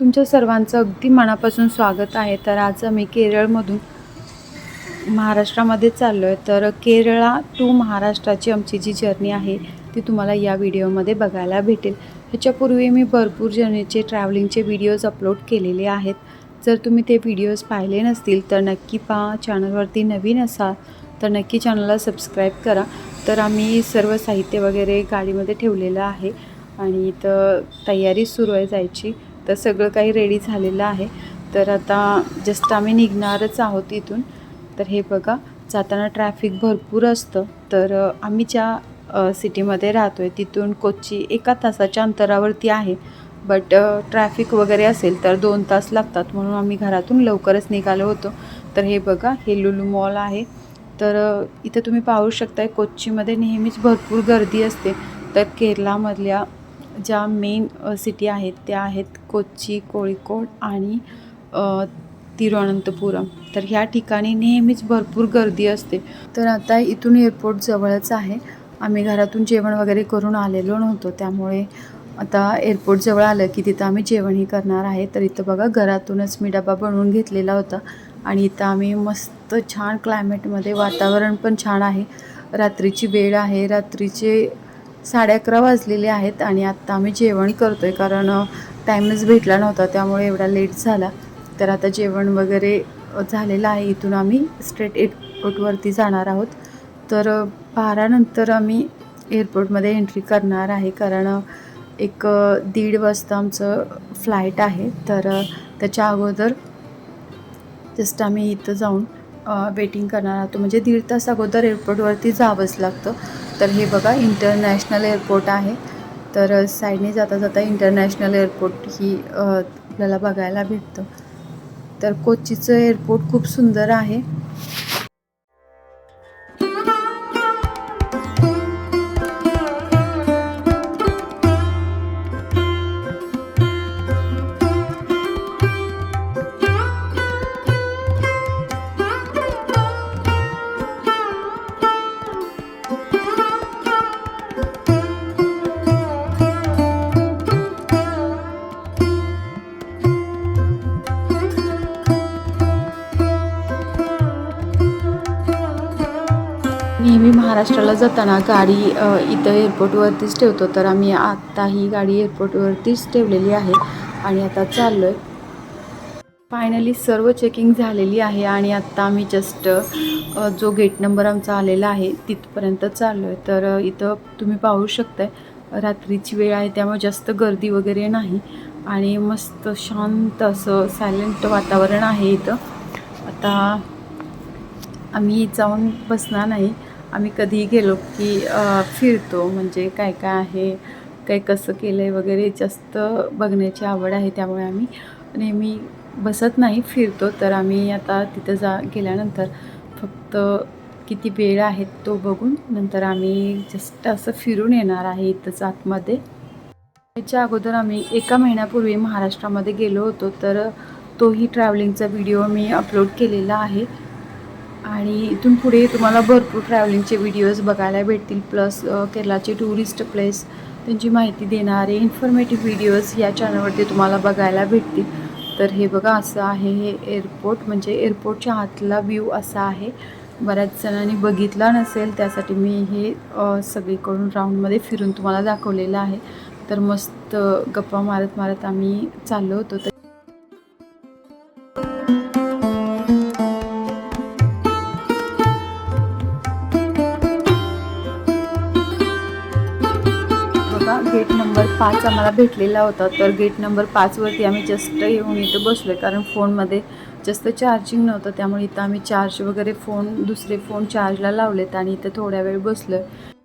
तुमच्या सर्वांचं अगदी मनापासून स्वागत आहे. तर आज आम्ही केरळमधून महाराष्ट्रामध्ये चाललो आहे तर केरळा टू महाराष्ट्राची आमची जी जर्नी आहे ती तुम्हाला या व्हिडिओमध्ये बघायला भेटेल. ह्याच्यापूर्वी मी भरपूर जर्नीचे ट्रॅव्हलिंगचे व्हिडिओज अपलोड केलेले आहेत. जर तुम्ही ते व्हिडिओज पाहिले नसतील तर नक्की पहा. चॅनलवरती नवीन असाल तर नक्की चॅनलला सबस्क्राईब करा. तर आम्ही सर्व साहित्य वगैरे गाडीमध्ये ठेवलेलं आहे. आणि इथं तयारी सुरू आहे जायची. तर सगळं काही रेडी झालेलं आहे. तर आता जस्ट आम्ही निघणारच आहोत इथून. तर हे बघा जाताना ट्रॅफिक भरपूर असतं. तर आम्ही ज्या सिटीमध्ये राहतो आहे तिथून कोची एका तासाच्या अंतरावरती आहे. बट ट्रॅफिक वगैरे असेल तर दोन तास लागतात. म्हणून आम्ही घरातून लवकरच निघालो होतो. तर हे बघा हे लुलू मॉल आहे. तर इथं तुम्ही पाहू शकताय कोच्चीमध्ये नेहमीच भरपूर गर्दी असते. तर केरलामधल्या ज्या मेन सिटी आहेत त्या आहेत कोच्ची कोळिकोड आणि तिरुअनंतपुरम. तर ह्या ठिकाणी नेहमीच भरपूर गर्दी असते. तर आता इथून एअरपोर्ट जवळच आहे. आम्ही घरातून जेवण वगैरे करून आलेलो नव्हतो. त्यामुळे आता एअरपोर्ट जवळ आलं की तिथं आम्ही जेवणही करणार आहे. तर इथं बघा घरातूनच मी डबा बनवून घेतलेला होता. आणि इथं आम्ही मस्त छान क्लायमेटमध्ये वातावरण पण छान आहे. रात्रीची वेळ आहे. रात्रीचे साडे अकरा वाजलेले आहेत आणि आत्ता आम्ही जेवण करतो आहे कारण टाईमच भेटला नव्हता त्यामुळे एवढा लेट झाला. तर आता जेवण वगैरे झालेलं आहे. इथून आम्ही स्ट्रेट एअरपोर्टवरती जाणार आहोत. तर बारानंतर आम्ही एअरपोर्टमध्ये एंट्री करणार आहे कारण एक दीड वाजता आमचं फ्लाईट आहे. तर त्याच्या अगोदर जस्ट आम्ही इथं जाऊन वेटिंग करणार आहोत. म्हणजे दीड तास अगोदर एअरपोर्टवरती जावंच लागतं. तर हे बघा इंटरनॅशनल एअरपोर्ट आहे. तर साईडने जाता जाता इंटरनॅशनल एअरपोर्ट ही आपल्याला बघायला भेटतं. तर कोचीचं एअरपोर्ट खूप सुंदर आहे. महाराष्ट्राला जाताना गाडी इथं एअरपोर्टवरतीच ठेवतो. तर आम्ही आत्ता ही गाडी एअरपोर्टवरतीच ठेवलेली आहे आणि आता चाललो आहे फायनली सर्व चेकिंग झालेली आहे आणि आत्ता आम्ही जस्ट जो गेट नंबर आमचा आलेला आहे तिथपर्यंत चाललो आहे तर इथं तुम्ही पाहू शकताय रात्रीची वेळ आहे त्यामुळे जास्त गर्दी वगैरे नाही. आणि मस्त शांत असं सायलेंट वातावरण आहे इथं. आता आम्ही जाऊन बसणार नाही. आम्ही कधीही गेलो की फिरतो. म्हणजे काय काय आहे काय कसं केलं आहे वगैरे जास्त बघण्याची आवड आहे त्यामुळे आम्ही नेहमी बसत नाही फिरतो. तर आम्ही आता तिथं जा गेल्यानंतर फक्त किती वेळ आहे तो बघून नंतर आम्ही जस्ट असं फिरून येणार आहे इथंच आतमध्ये. याच्या अगोदर आम्ही एका महिन्यापूर्वी महाराष्ट्रामध्ये गेलो होतो. तर तोही ट्रॅव्हलिंगचा व्हिडिओ मी अपलोड केलेला आहे. आणि इथून पुढे तुम्हाला भरपूर ट्रॅव्हलिंगचे व्हिडिओज बघायला भेटतील प्लस केरळाचे टुरिस्ट प्लेस त्यांची माहिती देणारे इन्फॉर्मेटिव्ह व्हिडिओज या चॅनलवरती तुम्हाला बघायला भेटतील. तर हे बघा असं आहे हे एअरपोर्ट म्हणजे एअरपोर्टच्या आतला व्ह्यू असा आहे. बऱ्याच जणांनी बघितला नसेल त्यासाठी मी हे सगळीकडून राऊंडमध्ये फिरून तुम्हाला दाखवलेलं आहे. तर मस्त गप्पा मारत मारत आम्ही चाललो होतो. तर पाच आम्हाला भेटलेला होता तर गेट नंबर पाचवरती आम्ही जस्ट येऊन इथं बसलो आहे कारण फोनमध्ये जास्त चार्जिंग नव्हतं त्यामुळे इथं आम्ही चार्ज वगैरे फोन दुसरे फोन चार्जला लावलेत आणि इथं थोड्या वेळ बसलो आहे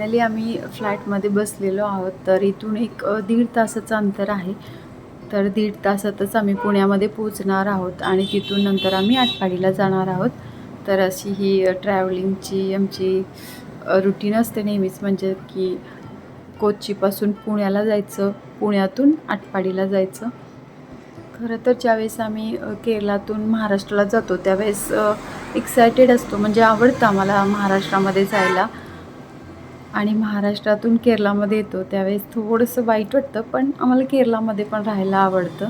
फायनली आम्ही फ्लॅटमध्ये बसलेलो आहोत. तर इथून एक दीड तासाचं अंतर आहे. तर दीड तासातच आम्ही पुण्यामध्ये पोचणार आहोत आणि तिथून नंतर आम्ही आटपाडीला जाणार आहोत. तर अशी ही ट्रॅव्हलिंगची आमची रुटीन असते नेहमीच. म्हणजे की कोचीपासून पुण्याला जायचं पुण्यातून आटपाडीला जायचं. खरं तर ज्यावेळेस आम्ही केरलातून केरळातून महाराष्ट्राला जातो त्यावेळेस एक्सायटेड असतो. म्हणजे आवडतं आम्हाला महाराष्ट्रामध्ये जायला. आणि महाराष्ट्रातून केरळामध्ये येतो त्यावेळेस थोडंसं वाईट वाटतं पण आम्हाला केरळामध्ये पण राहायला आवडतं.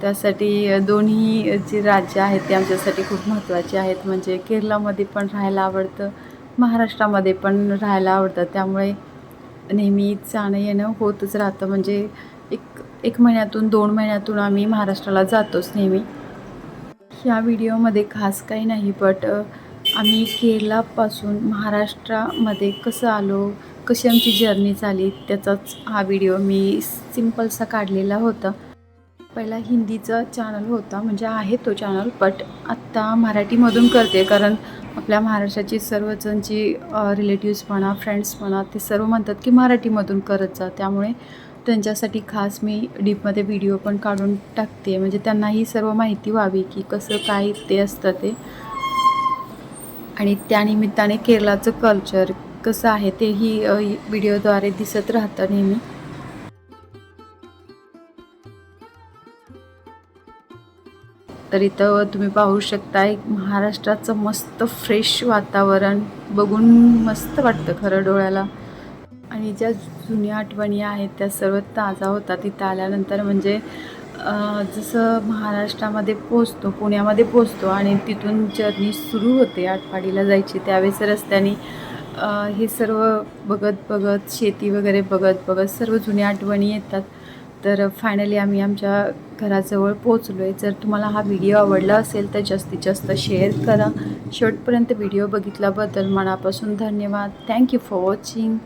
त्यासाठी दोन्ही जे राज्य आहेत ते आमच्यासाठी खूप महत्त्वाचे आहेत. म्हणजे केरळामध्ये पण राहायला आवडतं महाराष्ट्रामध्ये पण राहायला आवडतं. त्यामुळे नेहमी जाणं येणं होतच राहतं. म्हणजे एक एक महिन्यातून दोन महिन्यातून आम्ही महाराष्ट्राला जातोच नेहमी. ह्या व्हिडिओमध्ये खास काही नाही बट आम्ही केरलापासून महाराष्ट्रामध्ये कसं आलो कशी आमची जर्नी झाली त्याचाच हा व्हिडिओ मी सिम्पलसा काढलेला होता. पहिला हिंदीचा चॅनल होता म्हणजे आहे तो चॅनल बट आत्ता मराठीमधून करते कारण आपल्या महाराष्ट्राची सर्वजणची रिलेटिव्स म्हणा फ्रेंड्स म्हणा ते सर्व म्हणतात की मराठीमधून करत जा. त्यामुळे त्यांच्यासाठी खास मी डीपमध्ये व्हिडिओ पण काढून टाकते. म्हणजे त्यांनाही सर्व माहिती व्हावी की कसं काय ते असतं ते. आणि त्यानिमित्ताने केरळाचं कल्चर कसं आहे तेही व्हिडिओद्वारे दिसत राहतं नेहमी. तर इथं तुम्ही पाहू शकता एक महाराष्ट्राचं मस्त फ्रेश वातावरण बघून मस्त वाटतं खरं डोळ्याला. आणि ज्या जुन्या आठवणी आहेत त्या सर्व ताजा होतात. तिथं आल्यानंतर म्हणजे जसं महाराष्ट्रामध्ये पोचतो पुण्यामध्ये पोचतो आणि तिथून जर्नी सुरू होते. आटपाडीला जायची त्यावेळेस रस्त्याने हे सर्व बघत बघत शेती वगैरे बघत बघत सर्व जुन्या आठवणी येतात. तर फायनली आम्ही आमच्या घराजवळ पोचलो आहे जर तुम्हाला हा व्हिडिओ आवडला असेल तर जास्तीत जास्त शेअर करा. शेवटपर्यंत व्हिडिओ बघितल्याबद्दल मनापासून धन्यवाद. Thank you for watching